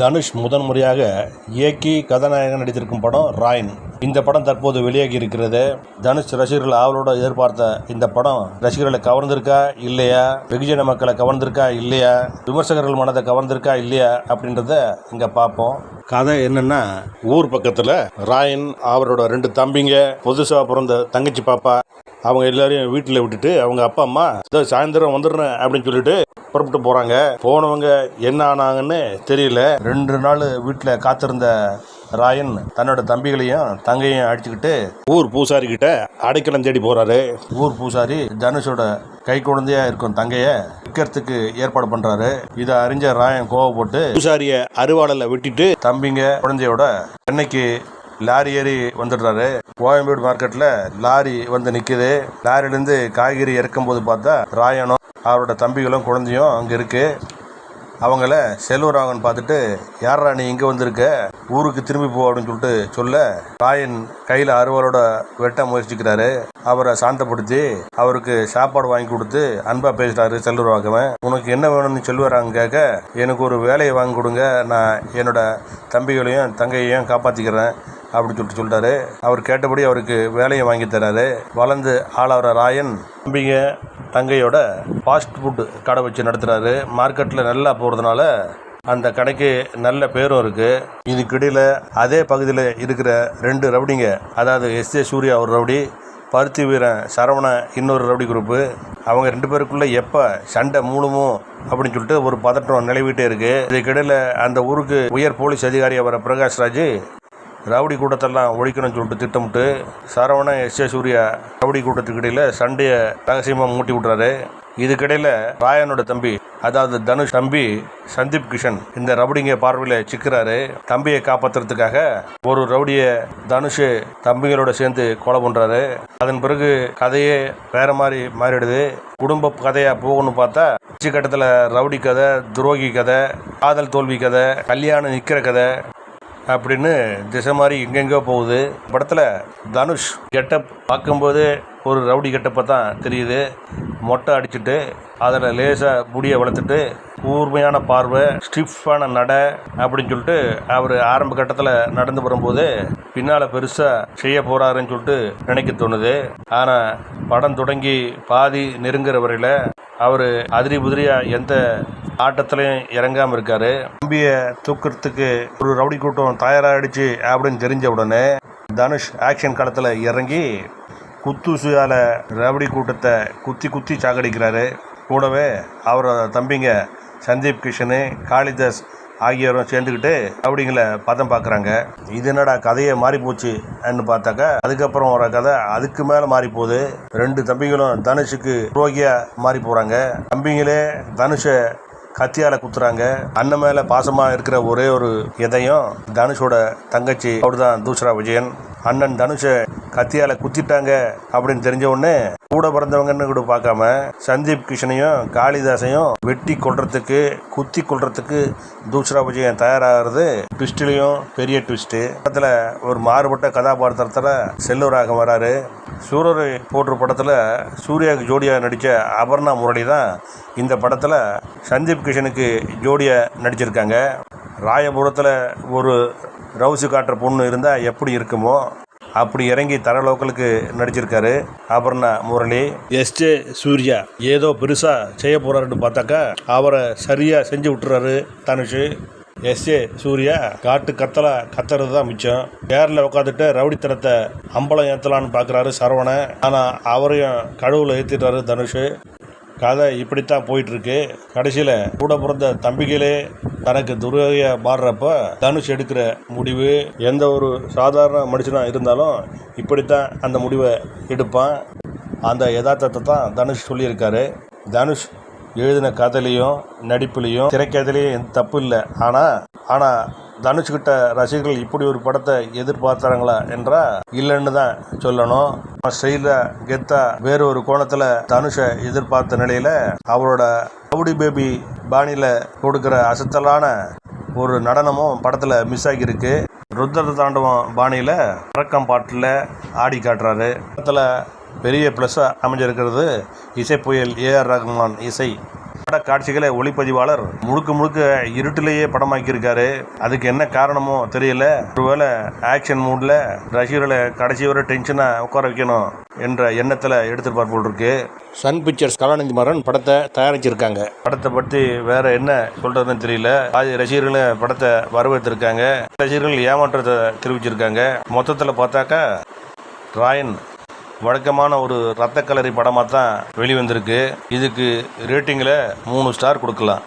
தனுஷ் முதன் முறையாக இயக்கி கதாநாயகன் நடித்திருக்கும் படம் ராயின். இந்த படம் தற்போது வெளியாகி இருக்கிறது. தனுஷ் ரசிகர்கள் ஆவலோடு எதிர்பார்த்த இந்த படம் ரசிகர்களை கவர்ந்திருக்கா இல்லையா? வெகுஜன மக்களை கவர்ந்திருக்கா இல்லையா? விமர்சகர்கள் மனதை கவர்ந்திருக்கா இல்லையா? அப்படின்றத இங்கே பார்ப்போம். கதை என்னன்னா ஊர் பக்கத்தில் ராயன் அவரோட ரெண்டு தம்பிங்க புதுசாக பிறந்த தங்கச்சி பாப்பா அவங்க எல்லாரையும் வீட்டில் விட்டுட்டு அவங்க அப்பா அம்மா இதோ சாயந்தரம் வந்துடுறேன் அப்படின்னு சொல்லிட்டு புறப்பட்டு போகிறாங்க போனவங்க என்ன ஆனாங்கன்னு தெரியல. ரெண்டு நாள் வீட்டில் காத்திருந்த ராயன் தன்னோட தம்பிகளையும் தங்கையும் அடிச்சுக்கிட்டு ஊர் பூசாரி கிட்ட அடைக்கலம் தேடி போறாரு. ஊர் பூசாரி தனுஷோட கை குழந்தையா இருக்கும் தங்கைய விற்கிறதுக்கு ஏற்பாடு பண்றாரு. இதை அறிஞ்ச ராயன் கோவப்பட்டு பூசாரிய அருவாளில் விட்டுட்டு தம்பிங்க குழந்தையோட சென்னைக்கு லாரி ஏறி வந்துடுறாரு. கோயம்பேடு மார்க்கெட்டில் லாரி வந்து நிற்குது லாரியிலேருந்து காய்கறி இறக்கும்போது பார்த்தா ராயனும் அவரோட தம்பிகளும் குழந்தையும் அங்கே இருக்கு. அவங்கள செல்வராகவன் பார்த்துட்டு யாரா நீ இங்கே வந்திருக்க? ஊருக்கு திரும்பி போ அப்படின்னு சொல்லிட்டு சொல்ல ராயன் கையில் அறுவலோட வெட்ட முயற்சிக்கிறாரு. அவரை சாந்தப்படுத்தி அவருக்கு சாப்பாடு வாங்கி கொடுத்து அன்பா பேசுறாரு செல்வராகவன் உனக்கு என்ன வேணும்னு செல்வராங்க கேட்க எனக்கு ஒரு வேலையை வாங்கி கொடுங்க. நான் என்னோட தம்பிகளையும் தங்கையையும் காப்பாற்றிக்கிறேன் அப்படின்னு சொல்லிட்டு சொல்லிட்டாரு அவர் கேட்டபடி அவருக்கு வேலையை வாங்கி தராரு. வளர்ந்து ஆளாகிற ராயன் தம்பிங்க தங்கையோட ஃபாஸ்ட் ஃபுட் கடை வச்சு நடத்துகிறாரு மார்க்கெட்டில் நல்லா போகிறதுனால அந்த கடைக்கு நல்ல பேரும் இருக்குது இதுக்கிடையில் அதே பகுதியில் இருக்கிற ரெண்டு ரவுடிங்க அதாவது எஸ் ஏ சூர்யா ஒரு ரவுடி பருத்தி வீரன் சரவணன் இன்னொரு ரவுடி குரூப்பு அவங்க ரெண்டு பேருக்குள்ளே எப்போ சண்டை மூணுமோ அப்படின்னு சொல்லிட்டு ஒரு பதட்டம் நிலவிட்டே இருக்குது இதுக்கிடையில் அந்த ஊருக்கு உயர் போலீஸ் அதிகாரி வர பிரகாஷ்ராஜ் ரவுடி கூட்டத்தெல்லாம் ஒழிக்கணும்னு சொல்லிட்டு திட்டமிட்டு Saravanan S A Surya rowdy கூட்டத்துக்கு இடையில் சண்டையை ரகசியமாக மூட்டி விட்றாரு இதுக்கிடையில் ராயனோட தம்பி அதாவது தனுஷ் தம்பி சந்தீப் கிஷன் இந்த ரவுடிங்க பார்வையில் சிக்கிறாரு. தம்பியை காப்பாற்றுறதுக்காக ஒரு ரவுடியை தனுஷ் தம்பிகளோட சேர்ந்து கொலை பண்ணுறாரு அதன் பிறகு கதையே வேற மாதிரி மாறிடுது. குடும்ப கதையாக போகணும்னு பார்த்தா கட்டத்தில் ரவுடி கதை துரோகி கதை காதல் தோல்வி கதை கல்யாணம் நிற்கிற கதை அப்படின்னு திசை மாதிரி எங்கெங்கோ போகுது. படத்தில் தனுஷ் கெட்டப் பார்க்கும்போது ஒரு ரவுடி கெட்டப்பை தான் தெரியுது. மொட்டை அடிச்சுட்டு அதில் லேசாக முடியை வளர்த்துட்டு கூர்மையான பார்வை ஸ்டிஃபான நடை அப்படின்னு சொல்லிட்டு அவர் ஆரம்ப கட்டத்தில் நடந்து வரும்போது பின்னால் பெருசாக செய்ய போகிறாருன்னு சொல்லிட்டு நினைக்க தோணுது. ஆனால் படம் தொடங்கி பாதி நெருங்குற வரையில் அவர் அதிரி புதிரியாக எந்த ஆட்டத்திலையும் இறங்காமல் இருக்காரு. தம்பியை தூக்கிறதுக்கு ஒரு ரவுடி கூட்டம் தயாராகிடுச்சு அப்படின்னு தெரிஞ்ச உடனே தனுஷ் ஆக்ஷன் களத்தில் இறங்கி குத்துசுயால ரவுடி கூட்டத்தை குத்தி குத்தி சாகடிக்கிறாரு. கூடவே அவரோட தம்பிங்க சந்தீப் கிஷனு காளிதாஸ் ஆகியோரும் சேர்ந்துக்கிட்டு ரவுடிங்களை பதம் பார்க்குறாங்க இது என்னடா கதையை மாறி போச்சுன்னு பார்த்தாக்கா அதுக்கப்புறம் வர கதை அதுக்கு மேலே மாறி போகுது. ரெண்டு தம்பிங்களும் தனுஷுக்கு துரோகியாக மாறி போகிறாங்க தம்பிங்களே தனுஷை கத்தியால் குத்துறாங்க. அண்ணன் மேலே பாசமாக இருக்கிற ஒரே ஒரு இதையும் தனுஷோட தங்கச்சி அவர் தான் தூசரா விஜயன். அண்ணன் தனுஷை கத்தியால குத்திட்டாங்க அப்படின்னு தெரிஞ்ச உடனே கூட பிறந்தவங்கன்னு கூட பார்க்காம சந்தீப் கிஷனையும் காளிதாசையும் வெட்டி கொள்றதுக்கு குத்தி கொள்றதுக்கு தூசரா விஜயன் தயாராகிறது. ட்விஸ்ட்லேயும் பெரிய ட்விஸ்ட்டு படத்தில் ஒரு மாறுபட்ட கதாபாத்திரத்தில் செல்லூராக வராரு. சூரரை போற்று படத்தில் சூர்யாவுக்கு ஜோடியாக நடித்த அபர்ணா முரளி தான் இந்த படத்தில் சந்தீப் கிஷனுக்கு ஜோடியாக நடிச்சிருக்காங்க. ராயபுரத்தில் ஒரு ரவுசு காட்டுற பொண்ணு இருந்தால் எப்படி இருக்குமோ அப்படி இறங்கி தர லோக்கலுக்கு நடிச்சிருக்காரு. அபர்ணா முரளி. எஸ்ஜே சூர்யா ஏதோ பெருசாக செய்ய போகிறாருன்னு பார்த்தாக்கா அவரை சரியாக செஞ்சு விட்டுறாரு தனுஷ். எஸ்ஏ சூர்யா காட்டு கத்தலா கத்துறது தான் மிச்சம். டேரில் உட்காந்துட்டு ரவுடித்தனத்தை அம்பலம் ஏற்றலான்னு பார்க்குறாரு சரவணன். ஆனால் அவரையும் கடவுளை ஏற்றிட்டாரு தனுஷ். கதை இப்படித்தான் போயிட்டுருக்கு. கடைசியில் கூட பிறந்த தம்பிகளே தனக்கு துரோகியாக மாறுறப்ப தனுஷ் எடுக்கிற முடிவு எந்த ஒரு சாதாரண மனுஷனாக இருந்தாலும் இப்படித்தான் அந்த முடிவை எடுப்பான். அந்த யதார்த்தத்தை தான் தனுஷ் சொல்லியிருக்காரு. தனுஷ் எழுதின கதையிலையும் நடிப்புலையும் திரைக்கதையிலையும் எந்த தப்பு இல்லை. ஆனால் ஆனால் தனுஷ்கிட்ட ரசிகர்கள் இப்படி ஒரு படத்தை எதிர்பார்த்தாங்களா என்றால் இல்லைன்னு தான் சொல்லணும். ஸ்டைலாக கெத்தா வேற ஒரு கோணத்தில் தனுஷை எதிர்பார்த்த நிலையில் அவரோட கவுடி பேபி பாணியில் கொடுக்குற அசத்தலான ஒரு நடனமும் படத்தில் மிஸ் ஆகியிருக்கு. ருத்ர தாண்டவம் பாணியில் பறக்கம் பாட்டில் ஆடி காட்டுறாரு. படத்தில் பெரிய ப்ளஸ்ஸாக அமைஞ்சிருக்கிறது இசை புயல் ஏஆர் ரஹ்மான் இசை. பட காட்சிகளை ஒளிப்பதிவாளர் முழுக்க முழுக்க இருட்டிலேயே படமாக்கியிருக்காரு. அதுக்கு என்ன காரணமோ தெரியல. ஒருவேளை ஆக்ஷன் மூட்ல ரசிகர்களை கடைசி வரை டென்ஷனா உட்கார வைக்கணும் என்ற எண்ணத்தில் எடுத்திருப்பார் போல் இருக்கு சன் பிக்சர்ஸ் கலாநிதி மாறன் படத்தை தயாரிச்சிருக்காங்க. படத்தை பற்றி வேற என்ன சொல்றதுன்னு தெரியல. பாதி ரசிகர்களை படத்தை வரவேற்றிருக்காங்க. ரசிகர்கள் ஏமாற்றத்தை தெரிவிச்சிருக்காங்க. மொத்தத்தில் பார்த்தாக்கா ராயன் வழக்கமான ஒரு ரத்த கலரி படமாக தான் வெளிவந்திருக்கு. இதுக்கு ரேட்டிங்கில் மூணு ஸ்டார் கொடுக்கலாம்.